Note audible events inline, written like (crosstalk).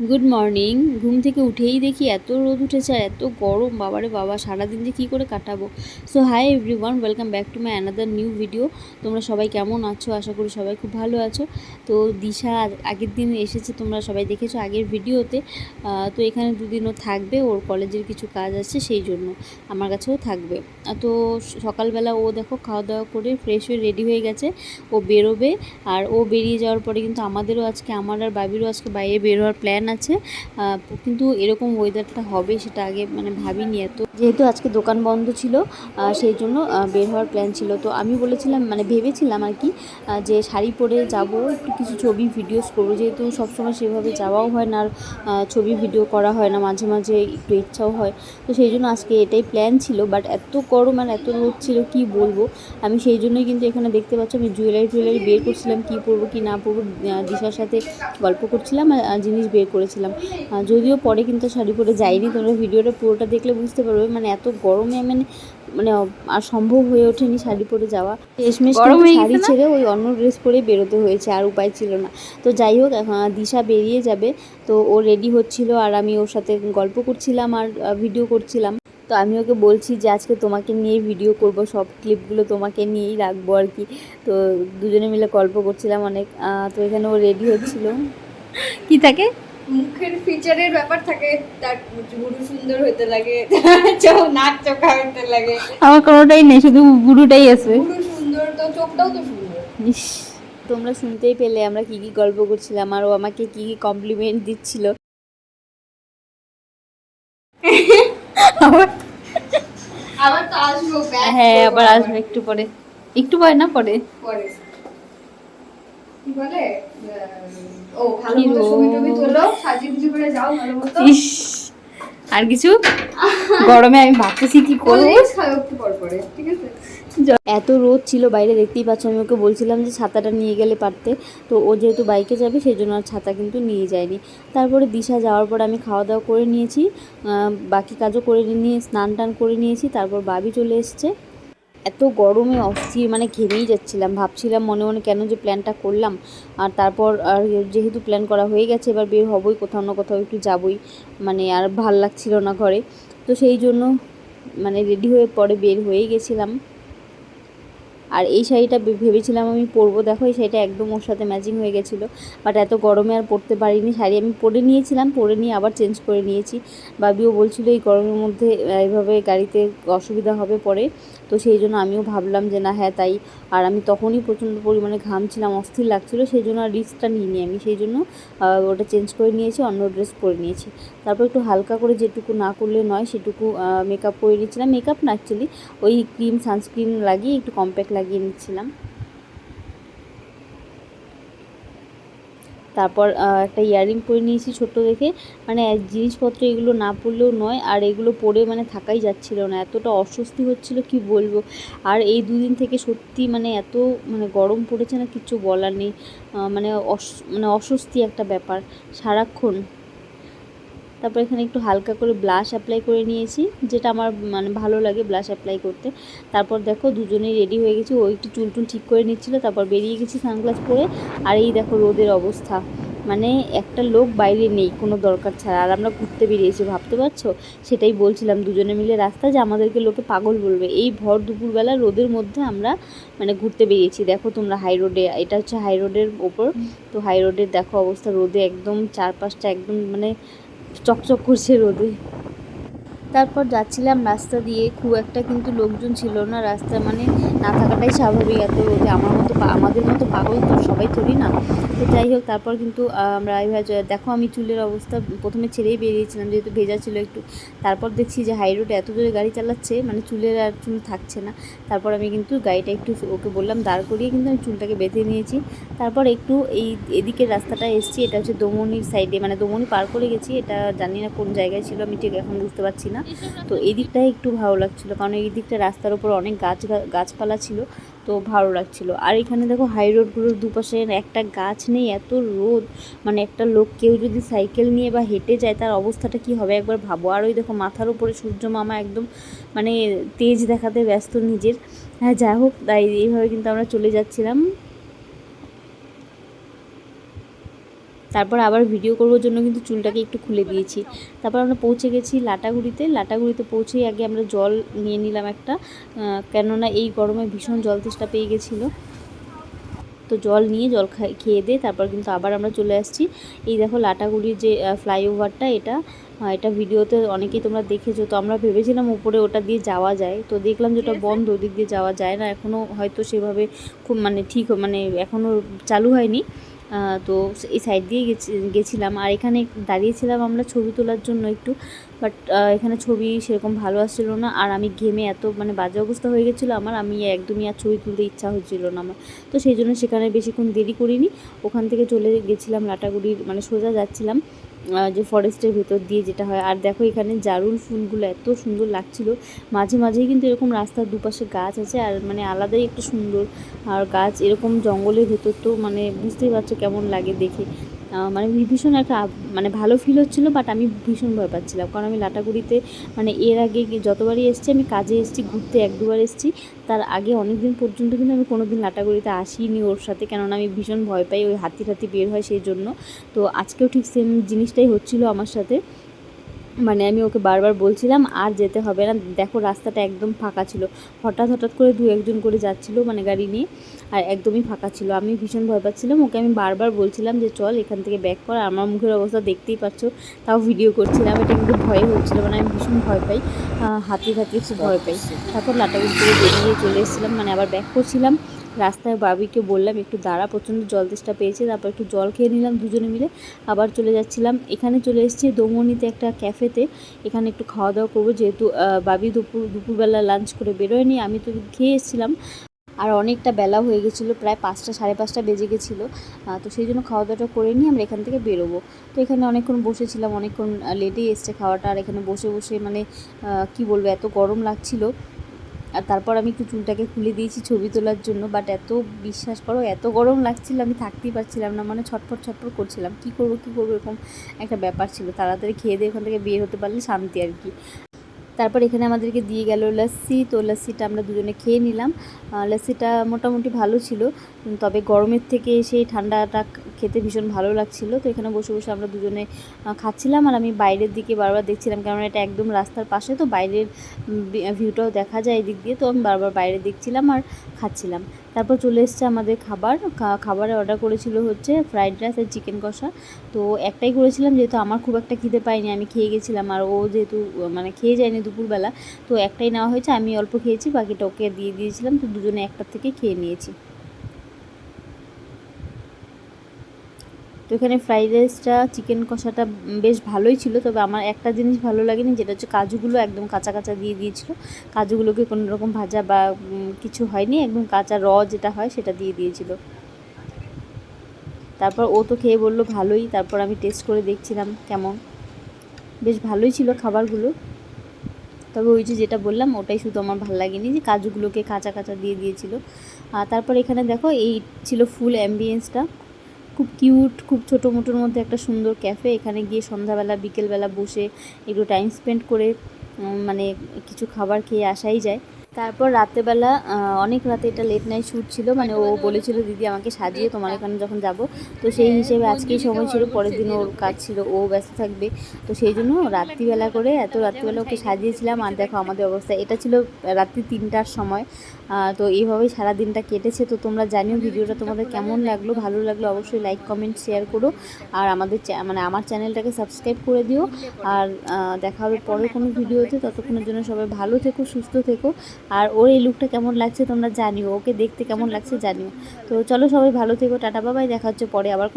Good morning ঘুম থেকে উঠেই দেখি এত রোদ উঠেছে আর এত গরম। বাবারে বাবা, সারাদিন যে কী করে কাটাবো? So hi everyone welcome back to my another new video তোমরা সবাই কেমন আছো? আশা করি সবাই খুব ভালো আছো। তো, দিশা আগের দিন এসেছে, তোমরা সবাই দেখেছ আগের ভিডিওতে তো এখানে দুদিনও থাকবে, ওর কলেজের কিছু কাজ আছে সেই জন্য আমার কাছেও থাকবে। তো সকালবেলা ও দেখো খাওয়া দাওয়া করে ফ্রেশ হয়ে রেডি হয়ে গেছে, ও বেরোবে। আর ও বেরিয়ে যাওয়ার পরে কিন্তু আমাদেরও আজকে, আমার আর বাবিরও আজকে বাইরে বের হওয়ার প্ল্যান আছে। কিন্তু এরকম ওয়েদারটা হবে সেটা আগে মানে ভাবিনি এত। যেহেতু আজকে দোকান বন্ধ ছিল সেই জন্য বের হওয়ার প্ল্যান ছিল। তো আমি বলেছিলাম মানে ভেবেছিলাম আর কি যে শাড়ি পরে যাব, একটু কিছু ছবি ভিডিওস করব। যেহেতু সবসময় সেভাবে যাওয়াও হয় না, আর ছবি ভিডিও করা হয় না, মাঝে মাঝে একটু ইচ্ছাও হয়। তো সেই জন্য আজকে এটাই প্ল্যান ছিল বাট এত গরম আর এত রোদ ছিল, কি বলব? আমি সেই জন্যই কিন্তু এখানে দেখতে পাচ্ছি, আমি জুয়েলারি টুয়েলারি বের করছিলাম, কি পরবো, কি না পরবো দিশার সাথে গল্প করছিলাম আর জিনিস বের করেছিলাম। যদিও পরে কিন্তু শাড়ি পরে যাইনি তোমরা ভিডিওটা পুরোটা দেখলে বুঝতে পারবে। মানে এত গরমে মানে মানে আর সম্ভব হয়ে ওঠেনি শাড়ি পরে যাওয়া। শেষমেশ শাড়ি ছেড়ে ওই অন্য ড্রেস পরে বেরোতে হয়েছে আর উপায় ছিল না। তো যাই হোক এখন দিশা বেরিয়ে যাবে। তো ও রেডি হচ্ছিল আর আমি ওর সাথে গল্প করছিলাম আর ভিডিও করছিলাম। তো আমি ওকে বলছি যে আজকে তোমাকে নিয়ে ভিডিও করব সব ক্লিপগুলো তোমাকে নিয়েই রাখব আর কি। তো দুজনে মিলে গল্প করছিলাম অনেক। তো এখানে ও রেডি হচ্ছিল। কি থাকে মুখের ফিচারের ব্যাপার থাকে তার গুরু সুন্দর হতে লাগে (laughs) চোখ নাক চোখা হতে লাগে। আমার কোনোটাই নেই শুধু গুরুটাই আছে। গুরু সুন্দর তো চোখটাও তো সুন্দর। তোমরা শুনতেই পেলে আমরা কি কি গল্প করছিলাম আর ও আমাকে কি কি কমপ্লিমেন্ট দিচ্ছিল। আবার তো আসব হ্যাঁ আবার। আসবে একটু পরে। একটু পরে না পরে। পরে। কি বলে? ও ভালো মতো ছবি টবি তোলো সাজিয়ে গুজি করে যাও ভালো মতো। ইস আর কিছু? গরমে আমি ভাবতেছি কি করব। ঠিক আছে? এত রোদ ছিল বাইরে দেখতেই পাচ্ছ আমি ওকে বলছিলাম যে ছাতাটা নিয়ে গেলে পারতে। তো ও যেহেতু বাইকে যাবে সেই জন্য আর ছাতা কিন্তু নিয়ে যায়নি। তারপরে দিশা যাওয়ার পর আমি খাওয়া দাওয়া করে নিয়েছি। বাকি কাজও করে নিয়ে স্নান টান করে নিয়েছি। তারপর বাবি চলে এসছে। এত গরমে অস্থির মানে ঘেমেই যাচ্ছিলাম। ভাবছিলাম মনে মনে কেন যে প্ল্যানটা করলাম। আর তারপর আর যেহেতু প্ল্যান করা হয়ে গেছে, এবার বের হবই, কোথাও না কোথাও একটু যাবই। মানে আর ভালো লাগছিল না ঘরে। তো সেই জন্য মানে রেডি হয়ে পরে বের হয়ে গেছিলাম। আর এই শাড়িটা ভেবেছিলাম আমি পরবো। দেখো, এই শাড়িটা একদম ওর সাথে ম্যাচিং হয়ে গেছিল। বাট এত গরমে আর পরতে পারিনি। শাড়ি আমি পরে নিয়েছিলাম, পরে নিয়ে আবার চেঞ্জ করে নিয়েছি। বাবিও বলছিল, এই গরমের মধ্যে এইভাবে গাড়িতে অসুবিধা হবে পরে। তো সেই জন্য আমিও ভাবলাম যে না হ্যাঁ তাই। আর আমি তখনই প্রচণ্ড পরিমাণে ঘামছিলাম অস্থির লাগছিল, সেই জন্য আর রিস্কটা নিইনি আমি। সেই জন্য ওটা চেঞ্জ করে নিয়েছি, অন্য ড্রেস পরে নিয়েছি। তারপর একটু হালকা করে যেটুকু না করলে নয়, সেটুকু মেকআপ করে নিয়েছিলাম। মেকআপ না অ্যাকচুয়ালি ওই ক্রিম সানস্ক্রিন লাগিয়ে একটু কম্প্যাক্ট লাগিয়ে নিচ্ছিলাম। তারপর একটা ইয়াররিং পরে নিয়েছি ছোট্ট দেখে। মানে জিনিসপত্র এগুলো না পড়লেও নয়, আর এগুলো পরে মানে থাকাই যাচ্ছিল না। এতটা অস্বস্তি হচ্ছিল, কি বলব? আর এই দুদিন থেকে সত্যি মানে এত মানে গরম পড়েছে না, কিছু বলার নেই। মানে অস- মানে অস্বস্তি একটা ব্যাপার। সারাক্ষণ তারপর এখানে একটু হালকা করে ব্লাশ অ্যাপ্লাই করে নিয়েছি, যেটা আমার মানে ভালো লাগে ব্লাশ অ্যাপ্লাই করতে। তারপর দেখো দুজনেই রেডি হয়ে গেছি, ও একটু চুল টুল ঠিক করে নিচ্ছিল, তারপর বেরিয়ে গেছি সানগ্লাস পরে। আর এই দেখো রোদের অবস্থা মানে একটা লোক বাইরে নেই, কোনো দরকার ছাড়া। আর আমরা ঘুরতে বেরিয়েছি, ভাবতে পারছ? সেটাই বলছিলাম দুজনে মিলে রাস্তা, যে আমাদেরকে লোকে পাগল বলবে। এই ভর দুপুরবেলা রোদের মধ্যে আমরা মানে ঘুরতে বেরিয়েছি। দেখো তোমরা হাই রোডে এটা হচ্ছে হাই রোডের ওপর। তো হাই রোডের দেখো অবস্থা, রোদে একদম চারপাশটা একদম মানে চকচক করছে রোদে। তারপর যাচ্ছিলাম রাস্তা দিয়ে। খুব একটা কিন্তু লোকজন ছিল না রাস্তা মানে না থাকাটাই স্বাভাবিক। এত রোদে আমার মতো আমাদের মতো পাগল তো সবাই থরি না। তো যাই হোক, তারপর কিন্তু আমরা দেখো আমি চুলের অবস্থা প্রথমে ছেড়েই বেরিয়েছিলাম, যেহেতু ভেজা ছিল একটু। তারপর দেখছি যে হাই রোডে এত জোরে গাড়ি চালাচ্ছে মানে চুলের আর চুল থাকছে না। তারপর আমি কিন্তু গাড়িটা একটু ওকে বললাম, দাঁড় করিয়ে কিন্তু আমি চুলটাকে বেঁধে নিয়েছি। তারপর একটু এই এদিকের রাস্তাটা এসছি, এটা হচ্ছে দমনির সাইডে মানে দমনি পার করে গেছি। এটা জানি না কোন জায়গায় ছিল, আমি ঠিক এখন বুঝতে পারছি না। তো এই দিকটাই একটু ভালো লাগছিল, কারণ এই দিকটা রাস্তার উপর অনেক গাছ গাছপালা ছিল, তো ভালো লাগছিল। আর এখানে দেখো হাই রোডগুলোর দুপাশে একটা গাছ নেই, এত রোদ মানে একটা লোক কেউ যদি সাইকেল নিয়ে বা হেঁটে যায়, তার অবস্থাটা কি হবে একবার ভাবো। আর ওই দেখো মাথার উপরে সূর্য মামা একদম মানে তেজ দেখাতে ব্যস্ত নিজের। হ্যাঁ যাই হোক, তাই এইভাবে কিন্তু আমরা চলে যাচ্ছিলাম। তারপর আবার ভিডিও করবার জন্য কিন্তু চুলটাকে একটু খুলে দিয়েছি। তারপর আমরা পৌঁছে গেছি লাটাগুড়িতে। লাটাগুড়িতে পৌঁছেই আগে আমরা জল নিয়ে নিলাম একটা কেননা এই গরমে ভীষণ জল তেষ্টা পেয়ে গেছিল। তো জল নিয়ে জল খেয়ে দিয়ে তারপর কিন্তু আবার আমরা চলে আসছি। এই দেখো লাটাগুড়ির যে ফ্লাইওভারটা এটা এটা ভিডিওতে অনেকেই তোমরা দেখেছ, তো আমরা ভেবেছিলাম উপরে ওটা দিয়ে যাওয়া যায়। তো দেখলাম যে ওটা বন্ধ, ওদিক দিয়ে যাওয়া যায় না। এখনও হয়তো সেভাবে খুব মানে ঠিক মানে এখনও চালু হয়নি। তো এই সাইড দিয়ে গেছি, গেছিলাম। আর এখানে দাঁড়িয়েছিলাম আমরা ছবি তোলার জন্য একটু বাট এখানে ছবি সেরকম ভালো আসছিল না। আর আমি ঘেমে এত মানে বাজে অবস্থা হয়ে গেছিল, আমার আমি একদমই আর ছবি তুলতে ইচ্ছা হচ্ছিল না আমার। তো সেই জন্য সেখানে বেশিক্ষণ দেরি করিনি। ওখান থেকে চলে গেছিলাম লাটাগুড়ির মানে সোজা যাচ্ছিলাম। যে ফরেস্টের ভেতর দিয়ে যেটা হয়। আর দেখো এখানে জারুল ফুলগুলো এত সুন্দর লাগছিল। মাঝে মাঝেই কিন্তু এরকম রাস্তার দুপাশে গাছ আছে আর মানে আলাদাই একটা সুন্দর। আর গাছ এরকম জঙ্গলের ভেতর তো মানে বুঝতেই পারছ কেমন লাগে দেখে। মানে ভীষণ একটা মানে ভালো ফিল হচ্ছিল বাট আমি ভীষণ ভয় পাচ্ছিলাম। কারণ আমি লাটাগুড়িতে মানে এর আগে যতবারই এসেছি, আমি কাজে এসেছি, ঘুরতে এক দুবার এসেছি। তার আগে অনেক দিন পর্যন্ত কিন্তু আমি কোনো দিন লাটাগুড়িতে আসিনি ওর সাথে, কেননা আমি ভীষণ ভয় পাই, ওই হাতি টাতি বের হয় সেই জন্য। তো আজকেও ঠিক সেম জিনিসটাই হচ্ছিল আমার সাথে। মানে আমি ওকে বারবার বলছিলাম, আর যেতে হবে না। দেখো, রাস্তাটা একদম ফাঁকা ছিল। হঠাৎ হঠাৎ করে দু একজন করে যাচ্ছিল মানে গাড়ি নিয়ে, আর একদমই ফাঁকা ছিল। আমি ভীষণ ভয় পাচ্ছিলাম। ওকে আমি বারবার বলছিলাম যে, চল এখান থেকে ব্যাক কর। আমার মুখের অবস্থা দেখতেই পাচ্ছ, তাও ভিডিও করছিলাম। এটা কিন্তু ভয় হচ্ছিল মানে আমি ভীষণ ভয় পাই। হাতি হাতি একটু ভয় পাই। তারপর লাটাগুড়ি থেকে বেরিয়ে চলে এসেছিলাম মানে আবার ব্যাক করছিলাম। রাস্তায় বাবিকে বললাম, একটু দাঁড়া, প্রচণ্ড জল তেষ্টা পেয়েছে, তারপর একটু জল খেয়ে নিলাম দুজনে মিলে। আবার চলে যাচ্ছিলাম। এখানে চলে এসেছি দমনিতে একটা ক্যাফেতে। এখানে একটু খাওয়া দাওয়া করব, যেহেতু বাবি দুপুর, দুপুরবেলা লাঞ্চ করে বেরোয়নি, আমি তো খেয়ে এসেছিলাম। আর অনেকটা বেলা হয়ে গেছিল, প্রায় পাঁচটা, সাড়ে পাঁচটা বেজে গেছিল। তো সেই জন্য খাওয়া দাওয়াটা করে নিয়ে আমরা এখান থেকে বেরোবো। তো এখানে অনেকক্ষণ বসেছিলাম, অনেকক্ষণ লেটেই এসছে খাওয়াটা। আর এখানে বসে বসে মানে কি বলব, এত গরম লাগছিল। আর তারপর আমি একটু চুলটাকে খুলে দিয়েছি ছবি তোলার জন্য বাট এত বিশ্বাস করো, এত গরম লাগছিল, আমি থাকতেই পারছিলাম না মানে ছটফট ছটফট করছিলাম। কি করব কি করব, এরকম একটা ব্যাপার ছিল। তাড়াতাড়ি খেয়ে দিয়ে ওখান থেকে বিয়ে হতে পারলে শান্তি আর কি। তারপর এখানে আমাদেরকে দিয়ে গেল লস্যি। তো লস্যিটা আমরা দুজনে খেয়ে নিলাম। লস্যিটা মোটামুটি ভালো ছিল। তবে গরমের থেকে সেই ঠান্ডাটা খেতে ভীষণ ভালো লাগছিল। তো এখানে বসে বসে আমরা দুজনে খাচ্ছিলাম। আর আমি বাইরের দিকে বারবার দেখছিলাম, কারণ এটা একদম রাস্তার পাশে। তো বাইরের ভিউটাও দেখা যায় এদিক দিয়ে। তো আমি বারবার বাইরে দেখছিলাম আর খাচ্ছিলাম। তারপর চলে এসছে আমাদের খাবার। খাবারের খাবারে অর্ডার করেছিল হচ্ছে ফ্রাইড রাইস আর চিকেন কষা। তো একটাই করেছিলাম, যেহেতু আমার খুব একটা খিদে পাইনি আমি খেয়ে গেছিলাম। আর ও যেহেতু মানে খেয়ে যায়নি দুপুরবেলা, তো একটাই নেওয়া হয়েছে, আমি অল্প খেয়েছি, বাকিটা ওকে দিয়ে দিয়েছিলাম। তো দুজনে একটার থেকে খেয়ে নিয়েছি। তো এখানে ফ্রাইড রাইসটা চিকেন কষাটা বেশ ভালোই ছিল, তবে আমার একটা জিনিস ভালো লাগেনি, যেটা হচ্ছে কাজুগুলো একদম কাঁচা কাঁচা দিয়ে দিয়েছিল। কাজুগুলোকে কোনো রকম ভাজা বা কিছু হয়নি, একদম কাঁচা র যেটা হয় সেটা দিয়ে দিয়েছিল। তারপর ও তো খেয়ে বলল, ভালোই। তারপর আমি টেস্ট করে দেখছিলাম কেমন। বেশ ভালোই ছিল খাবারগুলো। তবে ওই যে যেটা বললাম, ওটাই শুধু আমার ভালো লাগেনি যে কাজুগুলোকে কাঁচা কাঁচা দিয়ে দিয়েছিল। আর তারপর এখানে দেখো, এই ছিল ফুল অ্যাম্বিয়েন্সটা খুব কিউট, খুব ছোটো মোটোর মধ্যে একটা সুন্দর ক্যাফে। এখানে গিয়ে সন্ধ্যাবেলা, বিকেলবেলা বসে একটু টাইম স্পেন্ড করে মানে কিছু খাবার খেয়ে আসাই যায়। তারপর রাতেবেলা আহ, অনেক রাতে এটা লেট নাইট শ্যুট ছিল মানে ও বলেছিল দিদি আমাকে সাজিয়ে তোমার এখানে যখন যাব। তো সেই হিসেবে আজকেই সময় ছিল পরের দিন ওর কাজ ছিল ও ব্যস্ত থাকবে। তো সেই জন্য রাত্রিবেলা করে এত রাত্রিবেলা ওকে সাজিয়েছিলাম। আর দেখো আমাদের অবস্থা এটা ছিল রাত্রি তিনটার সময়। তো এইভাবেই সারা দিনটা কেটেছে। তো তোমরা জানিও ভিডিওটা তোমাদের কেমন লাগল? ভালো লাগল অবশ্যই লাইক কমেন্ট শেয়ার করো। আর আমাদের মানে আমার চ্যানেলটাকে সাবস্ক্রাইব করে দিও। আর দেখা হবে পরে কোনো ভিডিওতে। ততক্ষণের জন্য সবাই ভালো থেকো সুস্থ থেকো। আর ওর এই লুকটা কেমন লাগছে তোমরা জানিও, ওকে দেখতে কেমন লাগছে জানিও। তো চলো সবাই ভালো থেকো, টাটা বাবাই দেখা হচ্ছে পরে আবার